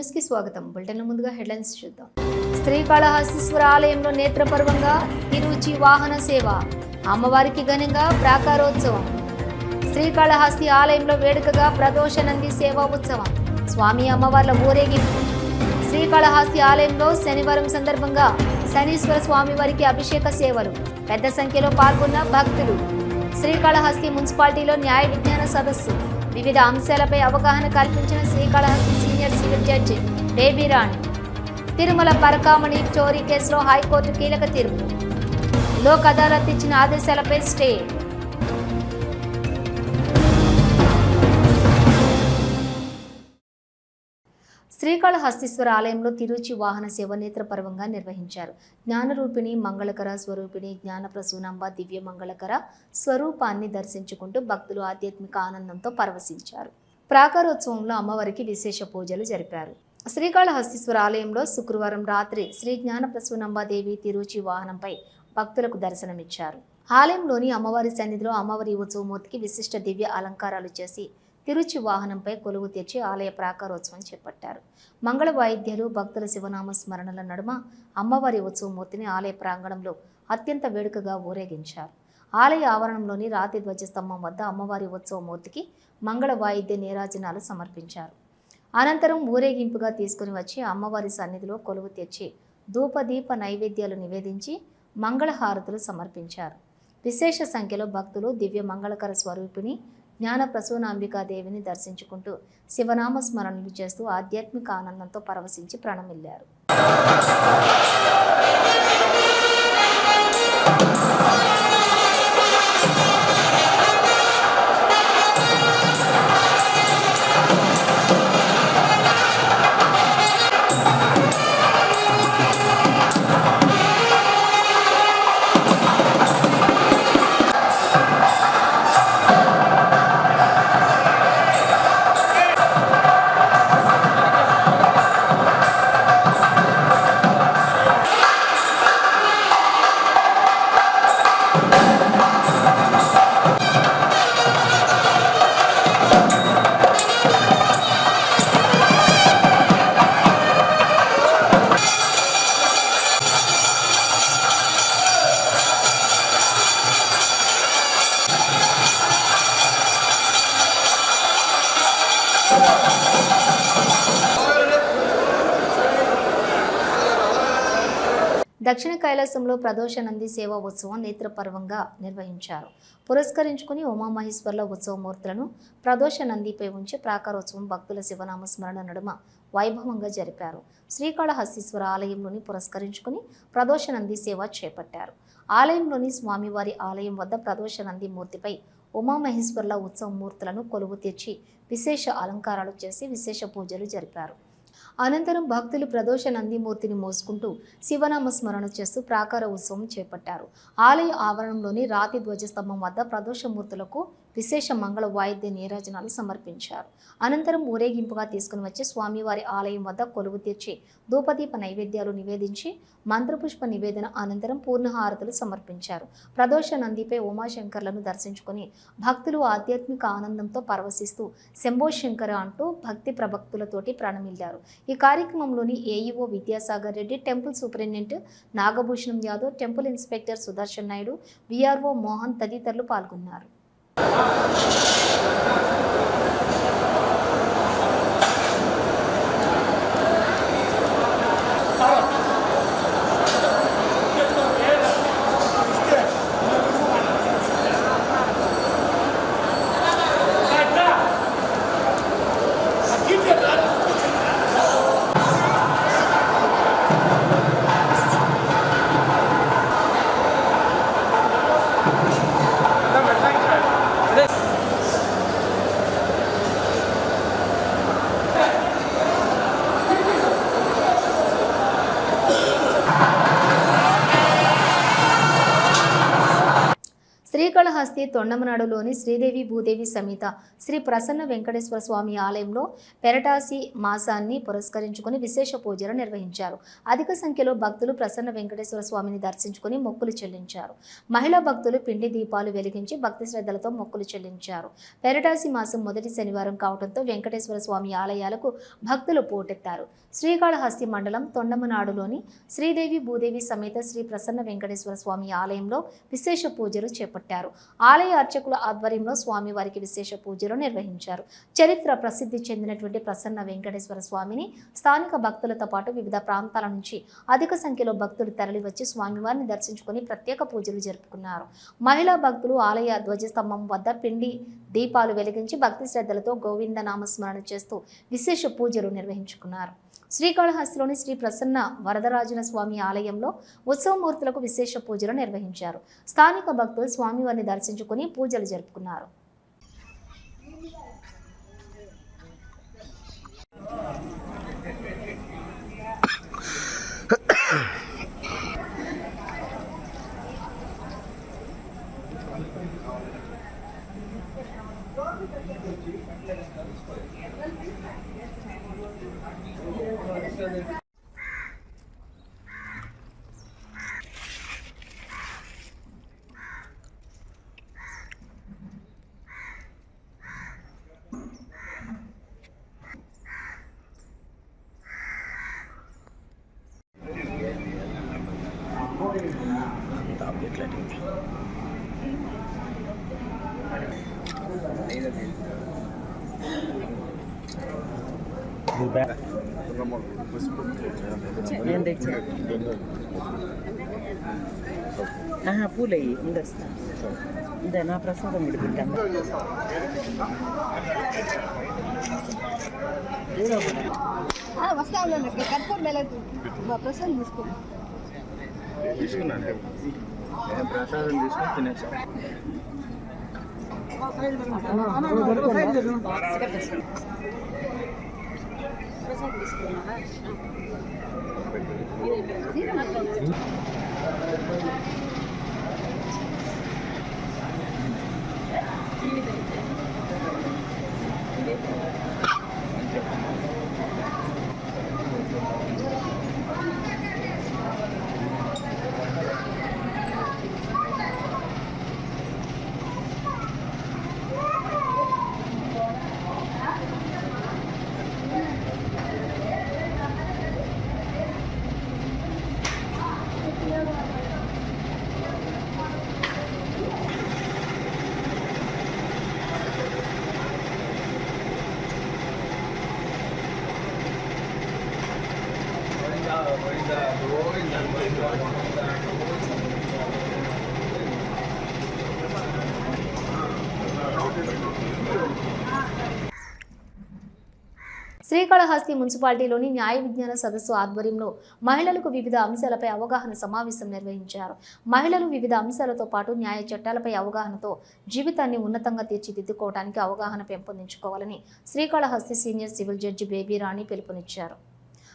న్యూస్కి స్వాగతం. బులెటిన్ ముందుగా హెడ్లైన్స్ చూద్దాం. శ్రీకాళహస్తీశ్వర ఆలయంలో నేత్రపర్వంగా తిరుచి వాహన సేవ. అమ్మవారికి ఘనంగా ప్రాకారోత్సవం. శ్రీకాళహస్తి ఆలయంలో వేడుకగా ప్రదోష నంది సేవా ఉత్సవం. స్వామి అమ్మవార్ల ఊరేగింపు శ్రీకాళహస్తి ఆలయంలో శనివారం సందర్భంగా శనీశ్వర స్వామి వారికి అభిషేక సేవలు. పెద్ద సంఖ్యలో పాల్గొన్న భక్తులు. శ్రీకాళహస్తి మున్సిపాలిటీలో న్యాయ విజ్ఞాన సదస్సు. వివిధ అంశాలపై అవగాహన కల్పించిన Srikalahasti senior civil judge Babyrani Tirumala Parakamani చోరీ కేసులో హైకోర్టు కీలక తీర్పు. లోక్ అదాలత్ ఇచ్చిన ఆదేశాలపై స్టే. శ్రీకాళహస్తీశ్వర ఆలయంలో తిరుచి వాహన సేవ నేత్రపర్వంగా నిర్వహించారు. జ్ఞానరూపిణి మంగళకర స్వరూపిణి జ్ఞానప్రసూనంబ దివ్య మంగళకర స్వరూపాన్ని దర్శించుకుంటూ భక్తులు ఆధ్యాత్మిక ఆనందంతో పరవశించారు. ప్రాకారోత్సవంలో అమ్మవారికి విశేష పూజలు జరిపారు. శ్రీకాళహస్తీశ్వర ఆలయంలో శుక్రవారం రాత్రి శ్రీ జ్ఞాన ప్రసూనంబాదేవి తిరుచి వాహనంపై భక్తులకు దర్శనమిచ్చారు. ఆలయంలోని అమ్మవారి సన్నిధిలో అమ్మవారి ఉత్సవమూర్తికి విశిష్ట దివ్య అలంకారాలు చేసి తిరుచి వాహనంపై కొలువు తెచ్చి ఆలయ ప్రాకారోత్సవం చేపట్టారు. మంగళ వాయిద్యాలు భక్తుల శివనామ స్మరణల నడుమ అమ్మవారి ఉత్సవమూర్తిని ఆలయ ప్రాంగణంలో అత్యంత వేడుకగా ఊరేగించారు. ఆలయ ఆవరణంలోని రాతి ధ్వజస్తంభం వద్ద అమ్మవారి ఉత్సవమూర్తికి మంగళ వాయిద్య నీరాజనాలు సమర్పించారు. అనంతరం ఊరేగింపుగా తీసుకుని వచ్చి అమ్మవారి సన్నిధిలో కొలువు తెచ్చి ధూపదీప నైవేద్యాలు నివేదించి మంగళహారతులు సమర్పించారు. విశేష సంఖ్యలో భక్తులు దివ్య మంగళకర స్వరూపిణి జ్ఞాన ప్రసూనాంబికాదేవిని దర్శించుకుంటూ శివనామ స్మరణలు చేస్తూ ఆధ్యాత్మిక ఆనందంతో పరవశించి ప్రణమిల్లారు. కైలాసంలో ప్రదోష నంది సేవా ఉత్సవం నేత్రపర్వంగా నిర్వహించారు. పురస్కరించుకుని ఉమామహేశ్వర్ల ఉత్సవమూర్తులను ప్రదోష నందిపై ఉంచి ప్రాకారోత్సవం భక్తుల శివనామ స్మరణ నడుమ వైభవంగా జరిపారు. శ్రీకాళహస్తీశ్వర ఆలయంలోని పురస్కరించుకుని ప్రదోష నంది సేవ చేపట్టారు. ఆలయంలోని స్వామివారి ఆలయం వద్ద ప్రదోష నంది మూర్తిపై ఉమామహేశ్వర్ల ఉత్సవమూర్తులను కొలువు తెచ్చి విశేష అలంకారాలు చేసి విశేష పూజలు జరిపారు. అనంతరం భక్తులు ప్రదోష నందిమూర్తిని మోసుకుంటూ శివనామ స్మరణ చేస్తూ ప్రాకార ఉత్సవం చేపట్టారు. ఆలయ ఆవరణంలోని రాతి ధ్వజస్తంభం వద్ద ప్రదోషమూర్తులకు విశేష మంగళ వాయిద్య నీరాజనాలు సమర్పించారు. అనంతరం ఊరేగింపుగా తీసుకుని వచ్చి స్వామివారి ఆలయం వద్ద కొలువు తీర్చి ధూపదీప నైవేద్యాలు నివేదించి మంత్రపుష్ప నివేదన అనంతరం పూర్ణహారతులు సమర్పించారు. ప్రదోష నందిపై ఉమాశంకర్లను దర్శించుకుని భక్తులు ఆధ్యాత్మిక ఆనందంతో పరవశిస్తూ శంభోశంకర అంటూ భక్తి ప్రభక్తులతోటి ప్రణమిల్లారు. ఈ కార్యక్రమంలోని AEO Vidyasagar Reddy temple superintendent Nagabhushanam Yadav temple inspector Sudarshan Naidu VRO Mohan తదితరులు పాల్గొన్నారు. よし。శ్రీకాళహస్తి తొండమనాడులోని శ్రీదేవి భూదేవి సమేత శ్రీ ప్రసన్న వెంకటేశ్వర స్వామి ఆలయంలో పెరటాసి మాసాన్ని పురస్కరించుకుని విశేష పూజలు నిర్వహించారు. అధిక సంఖ్యలో భక్తులు ప్రసన్న వెంకటేశ్వర స్వామిని దర్శించుకుని మొక్కులు చెల్లించారు. మహిళా భక్తులు పిండి దీపాలు వెలిగించి భక్తి శ్రద్ధలతో మొక్కులు చెల్లించారు. పెరటాసి మాసం మొదటి శనివారం కావడంతో వెంకటేశ్వర స్వామి ఆలయాలకు భక్తులు పోటెత్తారు. శ్రీకాళహస్తి మండలం తొండమనాడులోని శ్రీదేవి భూదేవి సమేత శ్రీ ప్రసన్న వెంకటేశ్వర స్వామి ఆలయంలో విశేష పూజలు చేపట్టారు. ఆలయ అర్చకుల ఆధ్వర్యంలో స్వామివారికి విశేష పూజలు నిర్వహించారు. చరిత్ర ప్రసిద్ధి చెందినటువంటి ప్రసన్న వెంకటేశ్వర స్వామిని స్థానిక భక్తులతో పాటు వివిధ ప్రాంతాల నుంచి అధిక సంఖ్యలో భక్తులు తరలివచ్చి స్వామివారిని దర్శించుకొని ప్రత్యేక పూజలు జరుపుకున్నారు. మహిళా భక్తులు ఆలయ ధ్వజస్తంభం వద్ద పిండి దీపాలు వెలిగించి భక్తి శ్రద్ధలతో గోవింద నామస్మరణ చేస్తూ విశేష పూజలు నిర్వహించుకున్నారు. శ్రీకాళహస్తిలోని శ్రీ ప్రసన్న వరదరాజున స్వామి ఆలయంలో ఉత్సవమూర్తులకు విశేష పూజలు నిర్వహించారు. స్థానిక భక్తులు స్వామివారిని దర్శించుకుని పూజలు జరుపుకున్నారు. నేను తెచ్చా ఆహా పూలయ్యి ఉండొస్తా ఇదే నా ప్రసాదం విడిపెట్టాను వస్తా ఉన్నాను కర్పూర్ వెళ్ళదు ప్రసాదం తీసుకో. తీసుకున్నాను. నేను ప్రసాదం తీసుకుని తినేసాను 드립니다. శ్రీకాళహస్తి మున్సిపాలిటీలోని న్యాయ విజ్ఞాన సదస్సు ఆధ్వర్యంలో మహిళలకు వివిధ అంశాలపై అవగాహన సమావేశం నిర్వహించారు. మహిళలు వివిధ అంశాలతో పాటు న్యాయ చట్టాలపై అవగాహనతో జీవితాన్ని ఉన్నతంగా తీర్చిదిద్దుకోవడానికి అవగాహన పెంపొందించుకోవాలని Srikalahasti senior civil judge Baby Rani పిలుపునిచ్చారు.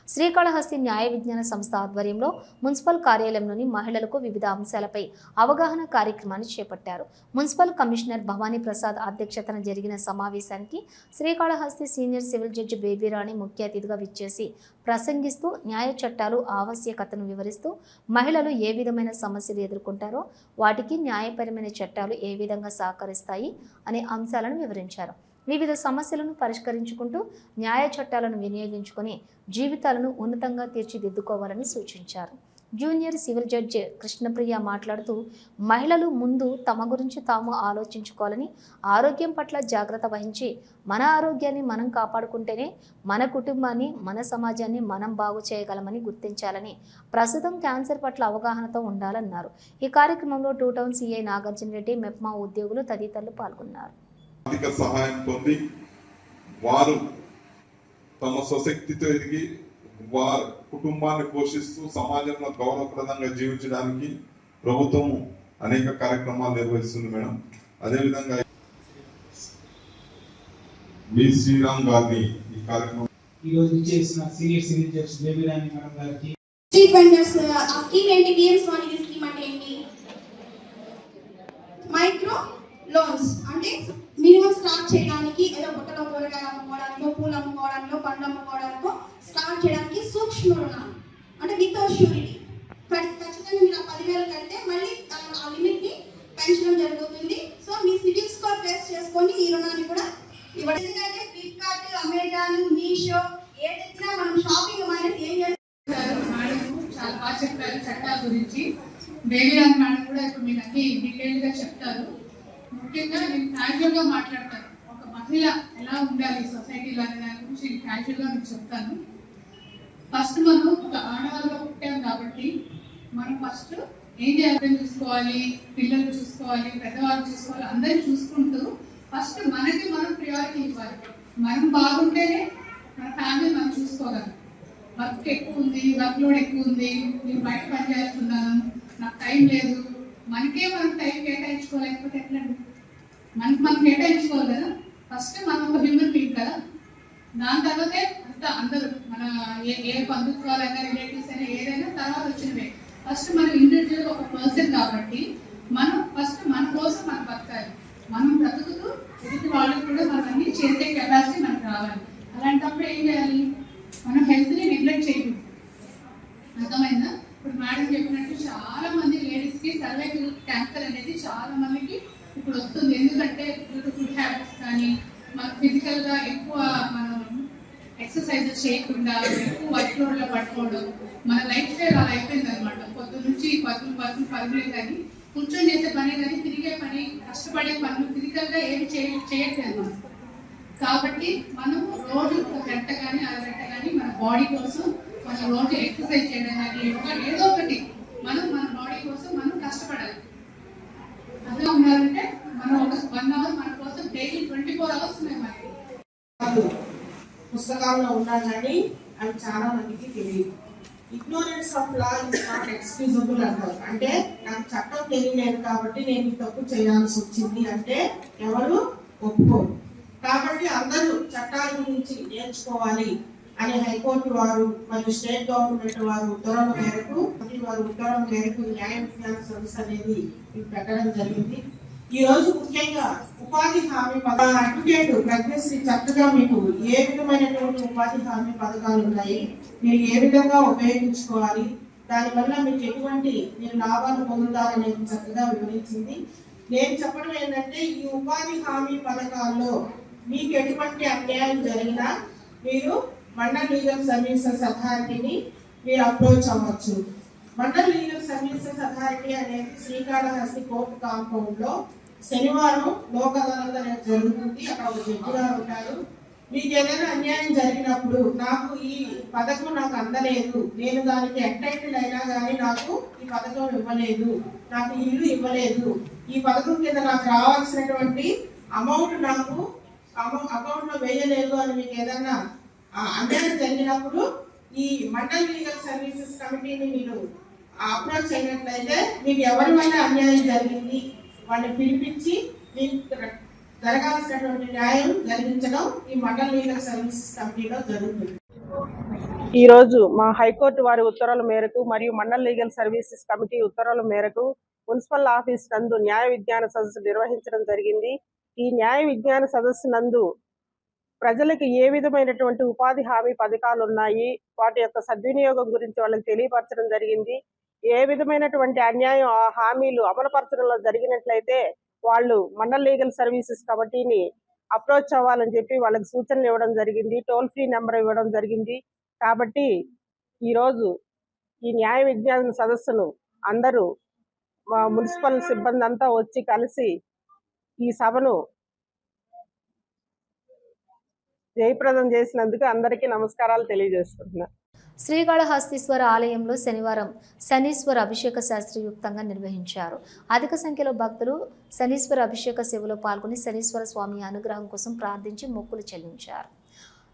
శ్రీకాళహస్తి న్యాయ విజ్ఞాన సంస్థ ఆధ్వర్యంలో మున్సిపల్ కార్యాలయంలోని మహిళలకు వివిధ అంశాలపై అవగాహన కార్యక్రమాన్ని చేపట్టారు. మున్సిపల్ కమిషనర్ భవానీ ప్రసాద్ అధ్యక్షతన జరిగిన సమావేశానికి Srikalahasti senior civil judge Babyrani ముఖ్య అతిథిగా విచ్చేసి ప్రసంగిస్తూ న్యాయ చట్టాలు ఆవశ్యకతను వివరిస్తూ మహిళలు ఏ విధమైన సమస్యలు ఎదుర్కొంటారో వాటికి న్యాయపరమైన చట్టాలు ఏ విధంగా సహకరిస్తాయి అనే అంశాలను వివరించారు. వివిధ సమస్యలను పరిష్కరించుకుంటూ న్యాయ చట్టాలను వినియోగించుకొని జీవితాలను ఉన్నతంగా తీర్చిదిద్దుకోవాలని సూచించారు. జూనియర్ సివిల్ జడ్జి కృష్ణప్రియ మాట్లాడుతూ మహిళలు ముందు తమ గురించి తాము ఆలోచించుకోవాలని ఆరోగ్యం పట్ల జాగ్రత్త వహించి మన ఆరోగ్యాన్ని మనం కాపాడుకుంటేనే మన కుటుంబాన్ని మన సమాజాన్ని మనం బాగు చేయగలమని గుర్తించాలని ప్రస్తుతం క్యాన్సర్ పట్ల అవగాహనతో ఉండాలన్నారు. ఈ కార్యక్రమంలో two town CI Nagarjuna Reddy MEPMA ఉద్యోగులు తదితరులు పాల్గొన్నారు. ఆర్థిక సహాయం పొంది వారు తమ స్వశక్తితో ఎదిగి వారి కుటుంబాన్ని పోషిస్తూ సమాజంలో గౌరవప్రదంగా జీవించడానికి ప్రభుత్వం అనేక కార్యక్రమాలు నిర్వహిస్తుంది మేడం. అదేవిధంగా బి శ్రీరామ్ గారిని ఈ కార్యక్రమం ఈ రోజు చేసిన senior civil judge Babyrani madam గారికి వెండర్స్ ఆ స్కీమ్ ఏంటి పిఎం స్వానిధి స్కీమ్ అంటే ఏంటి మైక్రో లోన్స్ అంటే మినిమం స్టార్ట్ చేయడానికి ఏదో బుట్టలో కూరగాయలు అమ్ముకోవడానికో పూలు అమ్ముకోవడానికో అమ్ముకోవడానికో స్టార్ట్ చేయడానికి సూక్ష్మ రుణాలు అంటే విత్ షూరిటీ ఖచ్చితంగా మీరు ఆ పదివేలు కడితే మళ్ళీ ఆ- ఆ లిమిట్ని పెంచడం జరుగుతుంది. సో మీ సివిల్ స్కోర్ బేస్ చేసుకొని ఈ రుణాన్ని కూడా ఇవ్వడం. ఫ్లిప్కార్ట్ అమెజాన్ మీషో ఏదైనా మనం షాపింగ్ మానేసి ఏం చేస్తారు మేడం చాలా బాగా చెప్పారు చట్టాల గురించి. దేవిరాజ్ మేడం కూడా ఇప్పుడు మీకు అన్ని డీటెయిల్గా చెప్తారు. ముఖ్యంగా నేను క్యాజువల్గా మాట్లాడతాను. మహిళ ఎలా ఉండాలి? సొసైటీలో అనే దాని గురించి నేను మీకు చెప్తాను. ఫస్ట్ మనం ఒక ఆడవాళ్ళలో పుట్టాం కాబట్టి మనం ఫస్ట్ ఏం చేయాలని చూసుకోవాలి. పిల్లలు చూసుకోవాలి. పెద్దవాళ్ళు చూసుకోవాలి. అందరిని చూసుకుంటూ ఫస్ట్ మనకి మనం ప్రియారిటీ ఇవ్వాలి. మనం బాగుంటేనే మన ఫ్యామిలీ మనం చూసుకోగలం. వర్క్ ఎక్కువ ఉంది వర్క్ లోడ్ ఎక్కువ ఉంది. నేను బయట పని చేస్తున్నాను. నాకు టైం లేదు. మనకే మనం టైం కేటాయించుకోలేకపోతే ఎట్లండి? మనకి మనం కేటాయించుకోవాలి కదా? ఫస్ట్ మనం ఒక హ్యూమన్ బీయింగ్ కదా. దాని తర్వాతే అంతా అందరూ మన ఏ ఏ బంధుత్వాలైనా రిలేటివ్స్ అయినా ఏదైనా తర్వాత వచ్చినవే. ఫస్ట్ మనం ఇండివిజువల్ ఒక పర్సన్ కాబట్టి మనం ఫస్ట్ మన కోసం మనం బతకాలి. మనం బ్రతుకుతూ ఎదుటి వాళ్ళకి కూడా మనం అన్ని చేసే కెపాసిటీ మనకు రావాలి. అలాంటప్పుడు ఏం చేయాలి? మనం హెల్త్ని నెగ్లెక్ట్ చేయకూడదు. అర్థమైందా? ఇప్పుడు మేడం చెప్పినట్టు చాలా మంది లేడీస్కి సర్వైకల్ క్యాన్సర్ అనేది చాలా మందికి ఇప్పుడు వస్తుంది. ఎందుకంటే ఫుడ్ హ్యాబిట్స్ కానీ మన ఫిజికల్గా ఎక్కువ మనం ఎక్సర్సైజెస్ చేయకుండా ఎక్కువ వర్క్ లోడ్లో పట్టుకోవడం మన లైఫ్ స్టైల్ అలా అయిపోయింది అనమాట పొద్దు నుంచి పదులు పదులు పరుగులే కానీ కూర్చొని చేసే పని కానీ తిరిగే పని కష్టపడే పనులు ఫిజికల్గా ఏమి చేయ చేయట్లేదు మనం కాబట్టి మనం రోజు ఒక గంట కానీ అరగంట కానీ మన బాడీ కోసం మనం రోజు ఎక్సర్సైజ్ చేయడం కానీ యోగా ఏదో ఒకటి మనం మన బాడీ కోసం మనం కష్టపడాలి. అదే ఉన్నారంటే మనం ఒక వన్ అవర్ మన కోసం డైలీ ట్వంటీ ఫోర్ అవర్స్ ఉన్నాయి పుస్తకాల్లో ఉన్నా అవి చాలా మందికి తెలియదు. Ignorance of law is not excusable అంటారు. అంటే నాకు చట్టం తెలియలేదు కాబట్టి నేను తప్పు చేయాల్సి వచ్చింది అంటే ఎవరు ఒప్పుకోరు. కాబట్టి అందరూ చట్టాల గురించి నేర్చుకోవాలి. అని హైకోర్టు వారు మరియు స్టేట్ గవర్నమెంట్ వారు ఉత్తర్వుల మేరకు మరియు వారి ఉత్తర్వుల మేరకు న్యాయ విజ్ఞాన సంస్థ అనేది పెట్టడం జరిగింది. ఈ రోజు ముఖ్యంగా ఉపాధి హామీ అడ్వకేట్ ప్రజ్ఞశ్రీ చక్కగా మీకు ఏ విధమైనటువంటి ఉపాధి హామీ పథకాలు ఉన్నాయి? మీరు ఏ విధంగా ఉపయోగించుకోవాలి? దానివల్ల మీకు ఎటువంటి మీరు లాభాలు పొందుతారనేది చక్కగా వివరించింది. నేను చెప్పడం ఏంటంటే ఈ ఉపాధి హామీ పథకాల్లో మీకు ఎటువంటి అన్యాయం జరిగినా మీరు మండల్ లీగల్ సర్వీసెస్ అథారిటీని మీరు అప్రోచ్ అవ్వచ్చు. మండల్ లీగల్ సర్వీసెస్ అథారిటీ అనేది శ్రీకాళహస్తి కోర్టు కాంపౌండ్లో శనివారం లోక్ అదాలత్ అనేది జరుగుతుంది. అక్కడ ఒక జడ్జి గారు ఉంటారు. మీకు ఏదైనా అన్యాయం జరిగినప్పుడు నాకు ఈ పథకం నాకు అందలేదు. నేను దానికి ఎంటైటిల్ అయినా కానీ నాకు ఈ పథకం ఇవ్వలేదు. నాకు ఇల్లు ఇవ్వలేదు. ఈ పథకం కింద నాకు రావాల్సినటువంటి అమౌంట్ నాకు అకౌంట్ అకౌంట్లో వేయలేదు అని మీకు ఏదైనా ఆ, జరిగినప్పుడు ఈ మండల్ లీగల్ సర్వీసెస్ కమిటీని మీరు అప్రోచ్ అయినట్లయితే మీకు ఎవరి వల్ల అన్యాయం జరిగింది వాళ్ళని పిలిపించి మీకు జరగాల్సినటువంటి న్యాయం జరిగించడం ఈ మండల్ లీగల్ సర్వీసెస్ కమిటీలో జరుగుతుంది. ఈ రోజు మా హైకోర్టు వారి ఉత్తర్వుల మేరకు మరియు మండల్ లీగల్ సర్వీసెస్ కమిటీ ఉత్తర్వుల మేరకు మున్సిపల్ ఆఫీస్ నందు న్యాయ విజ్ఞాన సదస్సు నిర్వహించడం జరిగింది. ఈ న్యాయ విజ్ఞాన సదస్సు నందు ప్రజలకు ఏ విధమైనటువంటి ఉపాధి హామీ పథకాలు ఉన్నాయి? వాటి యొక్క సద్వినియోగం గురించి వాళ్ళకి తెలియపరచడం జరిగింది. ఏ విధమైనటువంటి అన్యాయం ఆ హామీలు అమలుపరచడంలో జరిగినట్లయితే వాళ్ళు మండల్ లీగల్ సర్వీసెస్ కమిటీని అప్రోచ్ అవ్వాలని చెప్పి వాళ్ళకి సూచనలు ఇవ్వడం జరిగింది. టోల్ ఫ్రీ నెంబర్ ఇవ్వడం జరిగింది. కాబట్టి ఈరోజు ఈ న్యాయ విజ్ఞాన సదస్సును అందరూ మా మున్సిపల్ సిబ్బంది అంతా వచ్చి కలిసి ఈ సభను జయప్రదం చేసినందుకు అందరికీ నమస్కారాలు తెలియజేసుకుంటున్నాను శ్రీకాళహస్తీశ్వర ఆలయంలో శనివారం శనీశ్వర అభిషేక శాస్త్రయుక్తంగా నిర్వహించారు. అధిక సంఖ్యలో భక్తులు శనీశ్వర అభిషేక సేవలో పాల్గొని శనీశ్వర స్వామి అనుగ్రహం కోసం ప్రార్థించి మొక్కులు చెల్లించారు.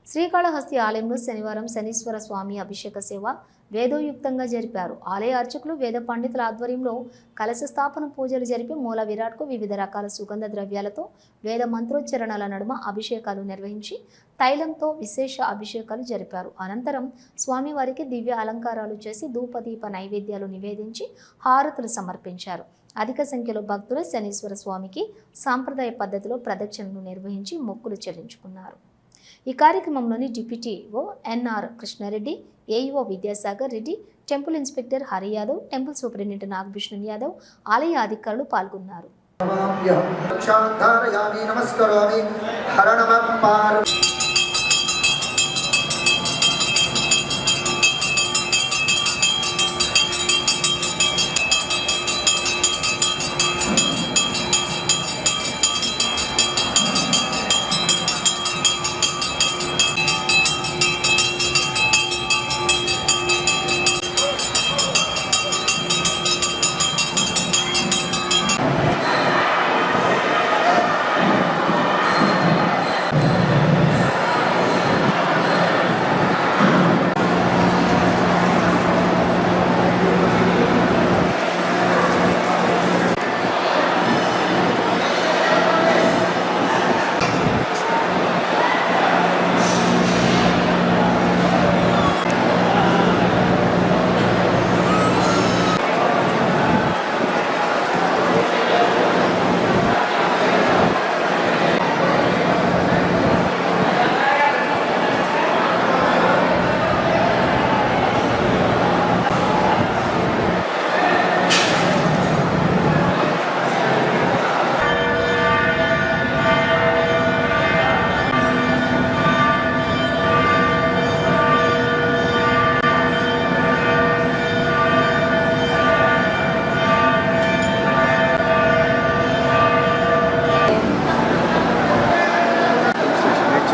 శ్రీకాళహస్తి ఆలయంలో శనివారం శనీశ్వర స్వామి అభిషేక సేవ వేదోయుక్తంగా జరిపారు. ఆలయ అర్చకులు వేద పండితుల ఆధ్వర్యంలో కలశ స్థాపన పూజలు జరిపి మూల విరాట్కు వివిధ రకాల సుగంధ ద్రవ్యాలతో వేద మంత్రోచ్చరణల నడుమ అభిషేకాలు నిర్వహించి తైలంతో విశేష అభిషేకాలు జరిపారు. అనంతరం స్వామివారికి దివ్య అలంకారాలు చేసి ధూపదీప నైవేద్యాలు నివేదించి హారతులు సమర్పించారు. అధిక సంఖ్యలో భక్తులు శనీశ్వర స్వామికి సాంప్రదాయ పద్ధతిలో ప్రదక్షిణలు నిర్వహించి మొక్కులు చెల్లించుకున్నారు. ఈ కార్యక్రమంలోని deputy EO NR Krishna Reddy AEO Vidyasagar Reddy temple inspector Hari Yadav temple superintendent Nagabhushan Yadav ఆలయ అధికారులు పాల్గొన్నారు.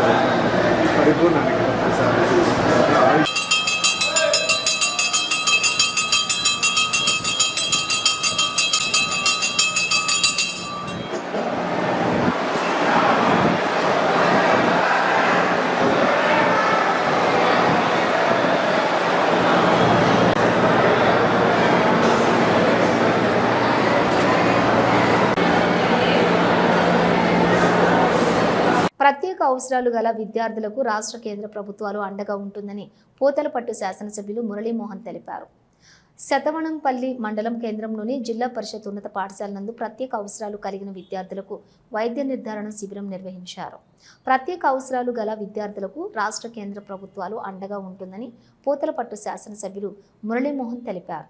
ధారయామి అవసరాలు గల విద్యార్థులకు రాష్ట్ర కేంద్ర ప్రభుత్వాలు అండగా ఉంటుందని పోతలపట్టు శాసనసభ్యులు మురళీమోహన్ తెలిపారు. శతవణంపల్లి మండలం కేంద్రంలోని జిల్లా పరిషత్ ఉన్నత పాఠశాల నందు ప్రత్యేక అవసరాలు కలిగిన విద్యార్థులకు వైద్య నిర్ధారణ శిబిరం నిర్వహించారు. ప్రత్యేక అవసరాలు గల విద్యార్థులకు రాష్ట్ర కేంద్ర ప్రభుత్వాలు అండగా ఉంటుందని పోతలపట్టు శాసనసభ్యులు మురళీమోహన్ తెలిపారు.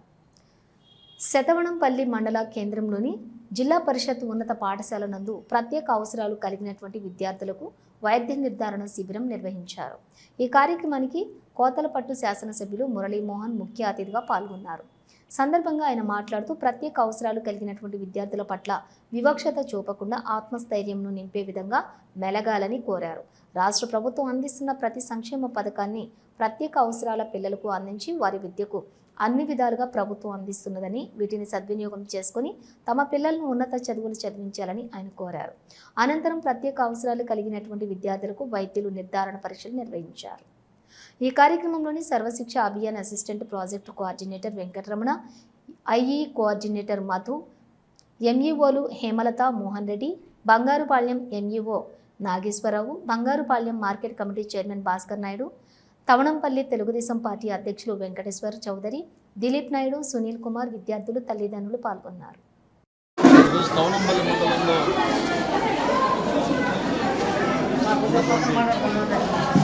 శతవణంపల్లి మండల కేంద్రంలోని జిల్లా పరిషత్ ఉన్నత పాఠశాల నందు ప్రత్యేక అవసరాలు కలిగినటువంటి విద్యార్థులకు వైద్య నిర్ధారణ శిబిరం నిర్వహించారు. ఈ కార్యక్రమానికి కోతలపట్టు శాసనసభ్యులు మురళీమోహన్ ముఖ్య అతిథిగా పాల్గొన్నారు. సందర్భంగా ఆయన మాట్లాడుతూ ప్రత్యేక అవసరాలు కలిగినటువంటి విద్యార్థుల పట్ల వివక్షత చూపకుండా ఆత్మస్థైర్యంను నింపే విధంగా మెలగాలని కోరారు. రాష్ట్ర ప్రభుత్వం అందిస్తున్న ప్రతి సంక్షేమ పథకాన్ని ప్రత్యేక అవసరాల పిల్లలకు అందించి వారి విద్యకు అన్ని విధాలుగా ప్రభుత్వం అందిస్తున్నదని వీటిని సద్వినియోగం చేసుకుని తమ పిల్లలను ఉన్నత చదువులు చదివించాలని ఆయన కోరారు. అనంతరం ప్రత్యేక అవసరాలు కలిగినటువంటి విద్యార్థులకు వైద్యులు నిర్ధారణ పరీక్షలు నిర్వహించారు. ఈ కార్యక్రమంలోని Sarva Shiksha Abhiyan assistant project coordinator Venkataramana IE coordinator Madhu ఎంఈఓలు Hemalatha Mohan Reddy Bangarupalyam MEO Nageswara Rao Bangarupalyam market committee chairman Bhaskar Naidu Tavanampalli Telugu Desam party అధ్యక్షులు వెంకటేశ్వర చౌదరి దిలీప్ నాయుడు సునీల్ కుమార్ విద్యార్థులు తల్లిదండ్రులు పాల్గొన్నారు.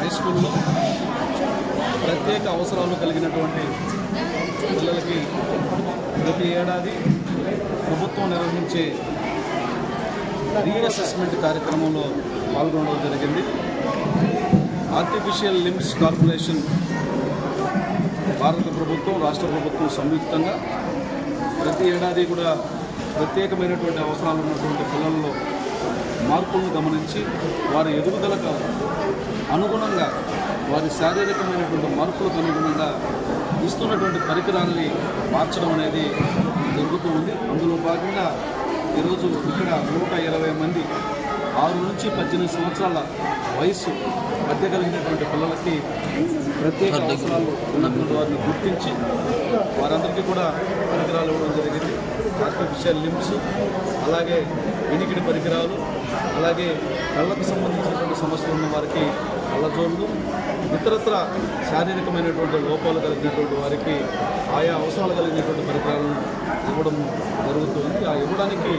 హై స్కూల్లో ప్రత్యేక అవసరాలు కలిగినటువంటి పిల్లలకి ప్రతి ఏడాది ప్రభుత్వం నిర్వహించే రీఅసెస్మెంట్ కార్యక్రమంలో పాల్గొనడం జరిగింది. ఆర్టిఫిషియల్ లిమ్స్ కార్పొరేషన్ భారత ప్రభుత్వం రాష్ట్ర ప్రభుత్వం సంయుక్తంగా ప్రతి ఏడాది కూడా ప్రత్యేకమైనటువంటి అవసరాలు ఉన్నటువంటి పిల్లల్లో మార్పులను గమనించి వారి ఎదుగుదలకు అనుగుణంగా వారి శారీరకమైనటువంటి మార్పులకు అనుగుణంగా ఇస్తున్నటువంటి పరికరాల్ని మార్చడం అనేది జరుగుతూ ఉంది. అందులో భాగంగా ఈరోజు ఇక్కడ నూట ఇరవై మంది ఆరు నుంచి పద్దెనిమిది సంవత్సరాల వయసు మధ్య కలిగినటువంటి పిల్లలకి ప్రత్యేక అవసరాలు ఉన్నటువంటి వారిని గుర్తించి వారందరికీ కూడా పరికరాలు ఇవ్వడం జరిగింది. ఆర్టిఫిషియల్ లిమ్స్ అలాగే వినికిడి పరికరాలు అలాగే కళ్ళకు సంబంధించినటువంటి సమస్యలు ఉన్న వారికి కళ్ళజోళ్ళు ఇతరత్ర శారీరకమైనటువంటి లోపాలు కలిగినటువంటి వారికి ఆయా అవసరాలు కలిగినటువంటి పరికరాలను ఇవ్వడం జరుగుతుంది. ఆ ఇవ్వడానికి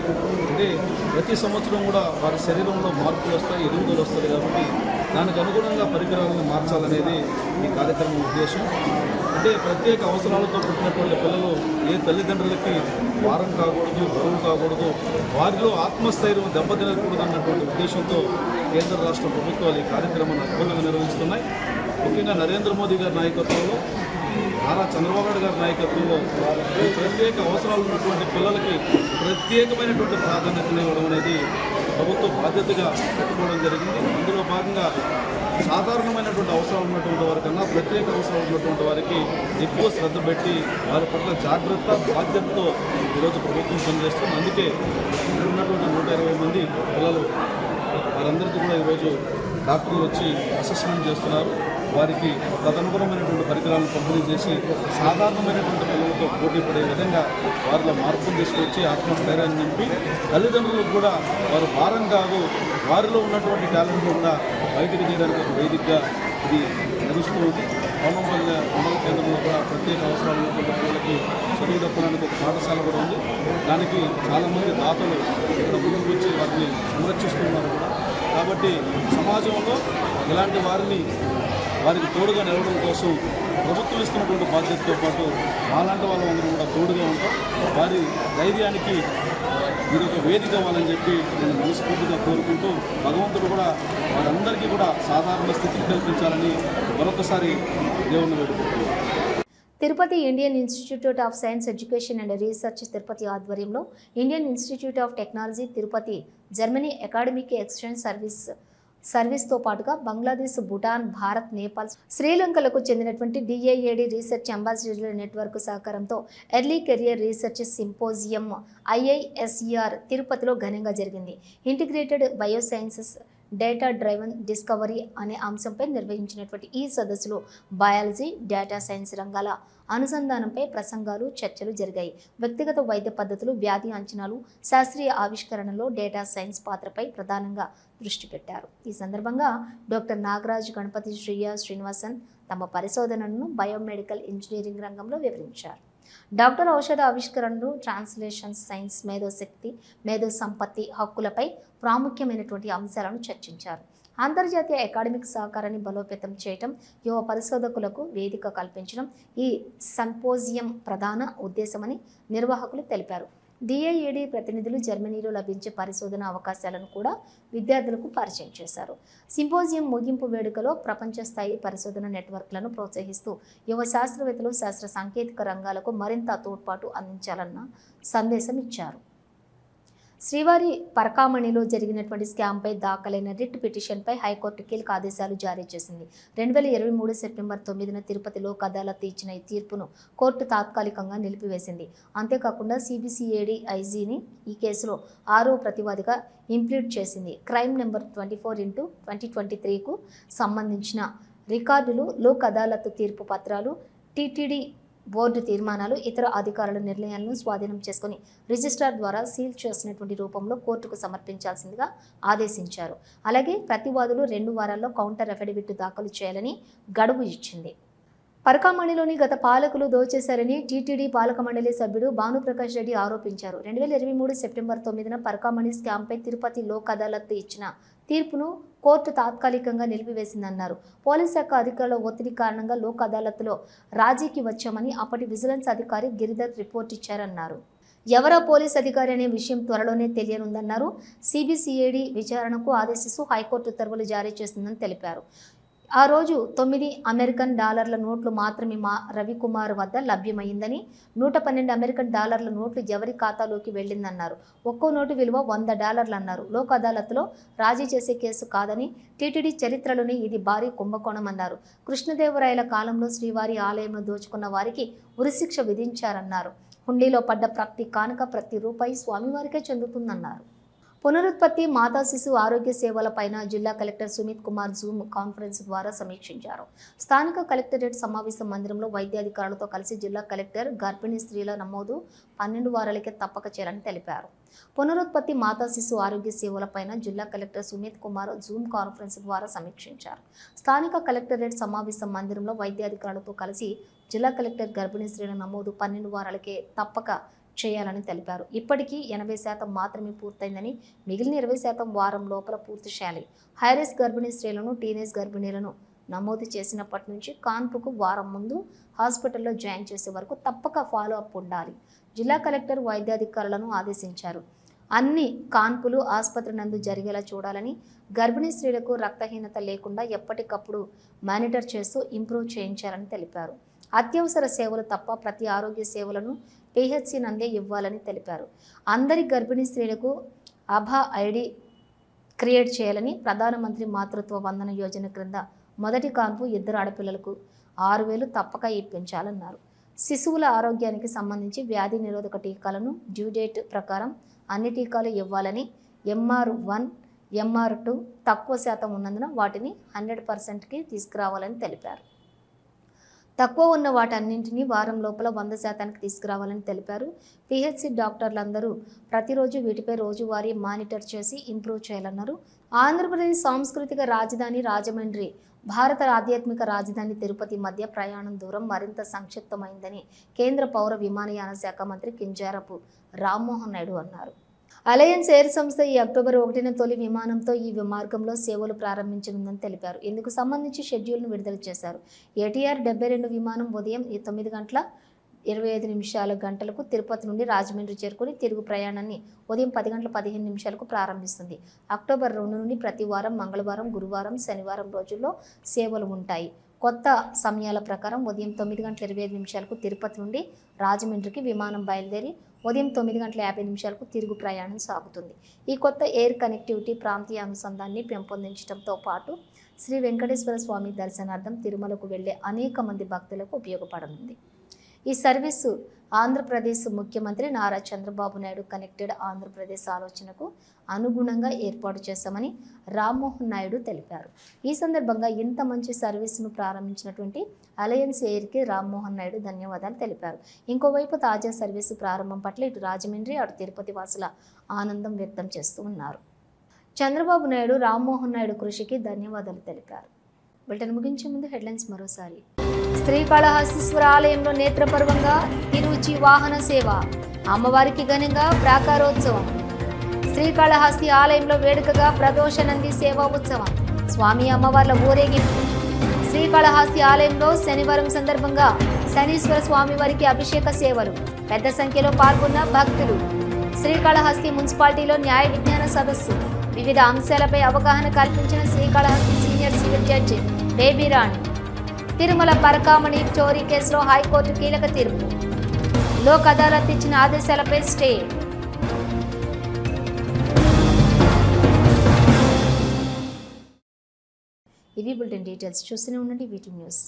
అంటే ప్రతి సంవత్సరం కూడా వారి శరీరంలో మార్పులు వస్తాయి ఎదుగుదలు వస్తాయి కాబట్టి దానికి అనుగుణంగా పరికరాలను మార్చాలనేది ఈ కార్యక్రమం ఉద్దేశం. అంటే ప్రత్యేక అవసరాలతో పుట్టినటువంటి పిల్లలు ఏ తల్లిదండ్రులకి వారం కాకూడదు బరువు కాకూడదు వారిలో ఆత్మస్థైర్యం దెబ్బతినకూడదు అన్నటువంటి ఉద్దేశంతో కేంద్ర రాష్ట్ర ప్రభుత్వాలు ఈ కార్యక్రమాన్ని అద్భుతంగా నిర్వహిస్తున్నాయి. ముఖ్యంగా నరేంద్ర మోదీ గారి నాయకత్వంలో నారా చంద్రబాబు నాయుడు గారి నాయకత్వంలో ప్రత్యేక అవసరాలు ఉన్నటువంటి పిల్లలకి ప్రత్యేకమైనటువంటి ప్రాధాన్యతను ఇవ్వడం అనేది ప్రభుత్వ బాధ్యతగా పెట్టుకోవడం జరిగింది. అందులో భాగంగా సాధారణమైనటువంటి అవసరాలు ఉన్నటువంటి వారికన్నా ప్రత్యేక అవసరాలు ఉన్నటువంటి వారికి ఎక్కువ శ్రద్ధ పెట్టి వారి పట్ల జాగ్రత్త బాధ్యతతో ఈరోజు ప్రభుత్వం పనిచేస్తుంది. అందుకే ఇక్కడ ఉన్నటువంటి నూట ఇరవై మంది పిల్లలు వారందరికీ కూడా ఈరోజు డాక్టర్లు వచ్చి అసెస్మెంట్ చేస్తున్నారు. వారికి తదనుగుణమైనటువంటి పరికరాలను పంపిణీ చేసి సాధారణమైనటువంటి పిల్లలతో పోటీ పడే విధంగా వారిలో మార్పులు తీసుకొచ్చి ఆత్మస్థైర్యాన్ని నింపి తల్లిదండ్రులకు కూడా వారు భారం కాదు వారిలో ఉన్నటువంటి టాలెంట్ కూడా బయటకు తీయడానికి ఒక వేదికగా ఇది నడుస్తుంది. ఉంది మండల కేంద్రంలో కూడా ప్రత్యేక అవసరాలు ఉన్నటువంటి పిల్లలకి చదువు చెప్పడానికి ఒక పాఠశాల కూడా ఉంది. దానికి చాలామంది దాతలు ఇక్కడ ముందుకు వచ్చి వారిని సంరక్షిస్తున్నారు కూడా. కాబట్టి సమాజంలో ఇలాంటి వారిని వారికి తోడుగా నిలవడం కోసం ప్రభుత్వం ఇస్తున్నటువంటి బాధ్యతతో పాటు మాలాంటి వాళ్ళందరూ కూడా తోడుగా ఉంటాం. వారి ధైర్యానికి మీరు ఒక వేదిక అవ్వాలని చెప్పి నేను మనస్ఫూర్తిగా కోరుకుంటూ భగవంతుడు కూడా వారందరికీ కూడా సాధారణ స్థితిని కల్పించాలని మరొకసారి దేవుణ్ణి వేడుకుంటున్నాను. Tirupati Indian Institute of Science Education and Research Tirupati ఆధ్వర్యంలో Indian Institute of Technology Tirupati Germany academic exchange service సర్వీస్తో పాటుగా బంగ్లాదేశ్ భూటాన్ భారత్ నేపాల్ శ్రీలంకలకు చెందినటువంటి డిఏఏడి రీసెర్చ్ అంబాసిడర్ల నెట్వర్క్ సహకారంతో early career research symposium IISER తిరుపతిలో ఘనంగా జరిగింది. Integrated biosciences data driven discovery అనే అంశంపై నిర్వహించినటువంటి ఈ సదస్సులో బయాలజీ డేటా సైన్స్ రంగాల అనుసంధానంపై ప్రసంగాలు చర్చలు జరిగాయి. వ్యక్తిగత వైద్య పద్ధతులు వ్యాధి అంచనాలు శాస్త్రీయ ఆవిష్కరణలో డేటా సైన్స్ పాత్రపై ప్రధానంగా దృష్టి పెట్టారు. ఈ సందర్భంగా డాక్టర్ నాగరాజ్ గణపతి శ్రీయ శ్రీనివాసన్ తమ పరిశోధనను బయోమెడికల్ ఇంజనీరింగ్ రంగంలో వివరించారు. డాక్టర్ ఔషధ ఆవిష్కరణలు ట్రాన్స్లేషన్ సైన్స్ మేధోశక్తి మేధో సంపత్తి హక్కులపై ప్రాముఖ్యమైనటువంటి అంశాలను చర్చించారు. అంతర్జాతీయ అకాడమిక్ సహకారాన్ని బలోపేతం చేయటం యువ పరిశోధకులకు వేదిక కల్పించడం ఈ సంపోజియం ప్రధాన ఉద్దేశమని నిర్వాహకులు తెలిపారు. డిఐఏడి ప్రతినిధులు జర్మనీలో లభించే పరిశోధన అవకాశాలను కూడా విద్యార్థులకు పరిచయం చేశారు. సింపోజియం ముగింపు వేడుకలో ప్రపంచ స్థాయి పరిశోధన నెట్వర్క్లను ప్రోత్సహిస్తూ యువ శాస్త్రవేత్తలు శాస్త్ర సాంకేతిక రంగాలకు మరింత తోడ్పాటు అందించాలన్న సందేశం ఇచ్చారు. శ్రీవారి పరకామణిలో జరిగినటువంటి స్కామ్పై దాఖలైన రిట్ పిటిషన్పై హైకోర్టు కీలక ఆదేశాలు జారీ చేసింది. రెండు వేల ఇరవై మూడు సెప్టెంబర్ తొమ్మిదిన తిరుపతి లోక్ అదాలత్ ఇచ్చిన ఈ తీర్పును కోర్టు తాత్కాలికంగా నిలిపివేసింది. అంతేకాకుండా సిబిసిఐడి ఐజీని ఈ కేసులో ఆరో ప్రతివాదిగా ఇంప్లీట్ చేసింది. Crime number twenty four into twenty twenty త్రీకు సంబంధించిన రికార్డులు లోక్ అదాలత్ తీర్పు పత్రాలు టీటీడీ బోర్డు తీర్మానాలు ఇతర అధికారుల నిర్ణయాలను స్వాధీనం చేసుకుని రిజిస్ట్రార్ ద్వారా సీల్ చేసినటువంటి రూపంలో కోర్టుకు సమర్పించాల్సిందిగా ఆదేశించారు. అలాగే ప్రతివాదులు రెండు వారాల్లో కౌంటర్ అఫిడవిట్ దాఖలు చేయాలని గడువు ఇచ్చింది. పరకామణిలోని గత పాలకులు దోచేశారని టీటీడీ పాలక మండలి సభ్యుడు భానుప్రకాష్ రెడ్డి ఆరోపించారు. రెండు వేల ఇరవై మూడు సెప్టెంబర్ తొమ్మిదిన పరకామణి స్కామ్పై తిరుపతి లోక్ అదాలత్ ఇచ్చిన తీర్పును కోర్టు తాత్కాలికంగా నిలిపివేసిందన్నారు. పోలీస్ శాఖ అధికారుల ఒత్తిడి కారణంగా లోక్ అదాలత్లో రాజీకి వచ్చామని అప్పటి విజిలెన్స్ అధికారి గిరిధర్ రిపోర్ట్ ఇచ్చారన్నారు. ఎవరా పోలీస్ అధికారి అనే విషయం త్వరలోనే తెలియనుందన్నారు. సిబిసిఐడి విచారణకు ఆదేశిస్తూ హైకోర్టు ఉత్తర్వులు జారీ చేస్తుందని తెలిపారు. ఆ రోజు తొమ్మిది అమెరికన్ డాలర్ల నోట్లు మాత్రమే మా రవికుమార్ వద్ద లభ్యమైందని నూట పన్నెండు అమెరికన్ డాలర్ల నోట్లు ఎవరి ఖాతాలోకి వెళ్ళిందన్నారు. ఒక్కో నోటు విలువ వంద డాలర్లు అన్నారు లోక్ అదాలత్లో రాజీ చేసే కేసు కాదని టీటీడీ చరిత్రలోనే ఇది భారీ కుంభకోణం అన్నారు కృష్ణదేవరాయల కాలంలో శ్రీవారి ఆలయంను దోచుకున్న వారికి ఉరిశిక్ష విధించారన్నారు. హుండీలో పడ్డ ప్రతి కానుక ప్రతి రూపాయి స్వామివారికే చెందుతుందన్నారు. పునరుత్పత్తి మాతా శిశు ఆరోగ్య సేవలపైన జిల్లా collector Sumit Kumar Zoom conference ద్వారా సమీక్షించారు. స్థానిక కలెక్టరేట్ సమావేశ మందిరంలో వైద్యాధికారులతో కలిసి జిల్లా కలెక్టర్ గర్భిణీ స్త్రీల నమోదు పన్నెండు వారాలకే తప్పక చేయాలని తెలిపారు. పునరుత్పత్తి మాతా శిశు ఆరోగ్య సేవలపైన జిల్లా collector Sumit Kumar Zoom conference ద్వారా సమీక్షించారు. స్థానిక కలెక్టరేట్ సమావేశ మందిరంలో వైద్యాధికారులతో కలిసి జిల్లా కలెక్టర్ గర్భిణీ స్త్రీల నమోదు పన్నెండు వారాలకే తప్పక చేయాలని తెలిపారు. ఇప్పటికీ ఎనభై శాతం మాత్రమే పూర్తయిందని మిగిలిన ఇరవై శాతం వారం లోపల పూర్తి చేయాలి. హైరిస్ గర్భిణీ స్త్రీలను టీనేజ్ గర్భిణీలను నమోదు చేసినప్పటి నుంచి కాన్పుకు వారం ముందు హాస్పిటల్లో జాయిన్ చేసే వరకు తప్పక ఫాలో అప్ ఉండాలి. జిల్లా కలెక్టర్ వైద్యాధికారులను ఆదేశించారు. అన్ని కాన్పులు ఆసుపత్రి నందు జరిగేలా చూడాలని గర్భిణీ స్త్రీలకు రక్తహీనత లేకుండా ఎప్పటికప్పుడు మానిటర్ చేస్తూ ఇంప్రూవ్ చేయించాలని తెలిపారు. అత్యవసర సేవలు తప్ప ప్రతి ఆరోగ్య సేవలను పిహెచ్సి నందే ఇవ్వాలని తెలిపారు. అందరి గర్భిణీ స్త్రీలకు అభా ఐడి క్రియేట్ చేయాలని ప్రధానమంత్రి మాతృత్వ వందన యోజన క్రింద మొదటి కాన్పు ఇద్దరు ఆడపిల్లలకు ఆరు వేలు తప్పక ఇప్పించాలన్నారు. శిశువుల ఆరోగ్యానికి సంబంధించి వ్యాధి నిరోధక టీకాలను డ్యూ డేట్ ప్రకారం అన్ని టీకాలు ఇవ్వాలని ఎంఆర్ వన్ ఎంఆర్ టూ తక్కువ శాతం ఉన్నందున వాటిని హండ్రెడ్ పర్సెంట్కి తీసుకురావాలని తెలిపారు. తక్కువ ఉన్న వాటన్నింటినీ వారం లోపల వంద శాతానికి తీసుకురావాలని తెలిపారు. పిహెచ్సి డాక్టర్లందరూ ప్రతిరోజు వీటిపై రోజువారీ మానిటర్ చేసి ఇంప్రూవ్ చేయాలన్నారు. ఆంధ్రప్రదేశ్ సాంస్కృతిక రాజధాని రాజమండ్రి భారత ఆధ్యాత్మిక రాజధాని తిరుపతి మధ్య ప్రయాణం దూరం మరింత సంక్షిప్తమైందని కేంద్ర పౌర విమానయాన శాఖ మంత్రి కింజారపు రామ్మోహన్ నాయుడు అన్నారు. అలయన్స్ ఎయిర్ సంస్థ ఈ అక్టోబర్ ఒకటిన తొలి విమానంతో ఈ మార్గంలో సేవలు ప్రారంభించనుందని తెలిపారు. ఇందుకు సంబంధించి షెడ్యూల్ను విడుదల చేశారు. ఏటీఆర్ డెబ్బై రెండు విమానం ఉదయం తొమ్మిది గంటల ఇరవై ఐదు నిమిషాల గంటలకు తిరుపతి నుండి రాజమండ్రి చేరుకుని తిరుగు ప్రయాణాన్ని ఉదయం పది గంటల పదిహేను నిమిషాలకు ప్రారంభిస్తుంది. అక్టోబర్ రెండు నుండి ప్రతి వారం మంగళవారం గురువారం శనివారం రోజుల్లో సేవలు ఉంటాయి. కొత్త సమయాల ప్రకారం ఉదయం తొమ్మిది గంటల ఇరవై ఐదు నిమిషాలకు తిరుపతి నుండి రాజమండ్రికి విమానం బయలుదేరి ఉదయం తొమ్మిది గంటల యాభై నిమిషాలకు తిరుగు ప్రయాణం సాగుతుంది. ఈ కొత్త ఎయిర్ కనెక్టివిటీ ప్రాంతీయ అనుసంధాన్ని పెంపొందించడంతో పాటు శ్రీ వెంకటేశ్వర స్వామి దర్శనార్థం తిరుమలకు వెళ్ళే అనేక మంది భక్తులకు ఉపయోగపడనుంది. ఈ సర్వీసు ఆంధ్రప్రదేశ్ ముఖ్యమంత్రి నారా చంద్రబాబు నాయుడు కనెక్టెడ్ ఆంధ్రప్రదేశ్ ఆలోచనకు అనుగుణంగా ఏర్పాటు చేశామని రామ్మోహన్ నాయుడు తెలిపారు. ఈ సందర్భంగా ఇంత మంచి సర్వీసును ప్రారంభించినటువంటి అలయన్స్ ఎయిర్కి రామ్మోహన్ నాయుడు ధన్యవాదాలు తెలిపారు. ఇంకోవైపు తాజా సర్వీసు ప్రారంభం పట్ల ఇటు రాజమండ్రి అటు తిరుపతి వాసుల ఆనందం వ్యక్తం చేస్తూ ఉన్నారు. చంద్రబాబు నాయుడు రామ్మోహన్ నాయుడు కృషికి ధన్యవాదాలు తెలిపారు. బులెటిన్ ముగించే ముందు హెడ్లైన్స్ మరోసారి. శ్రీకాళహస్తీశ్వర ఆలయంలో నేత్రపర్వంగా తిరుచి వాహన సేవ అమ్మవారికి ఘనంగా ప్రాకారోత్సవం. శ్రీకాళహస్తి ఆలయంలో వేడుకగా ప్రదోష నంది సేవా ఉత్సవం. స్వామి అమ్మవార్ల ఊరేగింపు శ్రీకాళహస్తి ఆలయంలో శనివారం సందర్భంగా శనీశ్వర స్వామి వారికి అభిషేక సేవలు. పెద్ద సంఖ్యలో పాల్గొన్న భక్తులు. శ్రీకాళహస్తి మున్సిపాలిటీలో న్యాయ విజ్ఞాన సదస్సు. వివిధ అంశాలపై అవగాహన కల్పించిన Srikalahasti senior civil judge Baby Rani. Tirumala Parakamani చోరీ కేసులో హైకోర్టు కీలక తీర్పు. లోక్ అదాలత్ ఇచ్చిన ఆదేశాలపై స్టే. ఇవి బులెటిన్ డీటెయిల్స్. చూస్తూనే ఉండండి వీటి న్యూస్.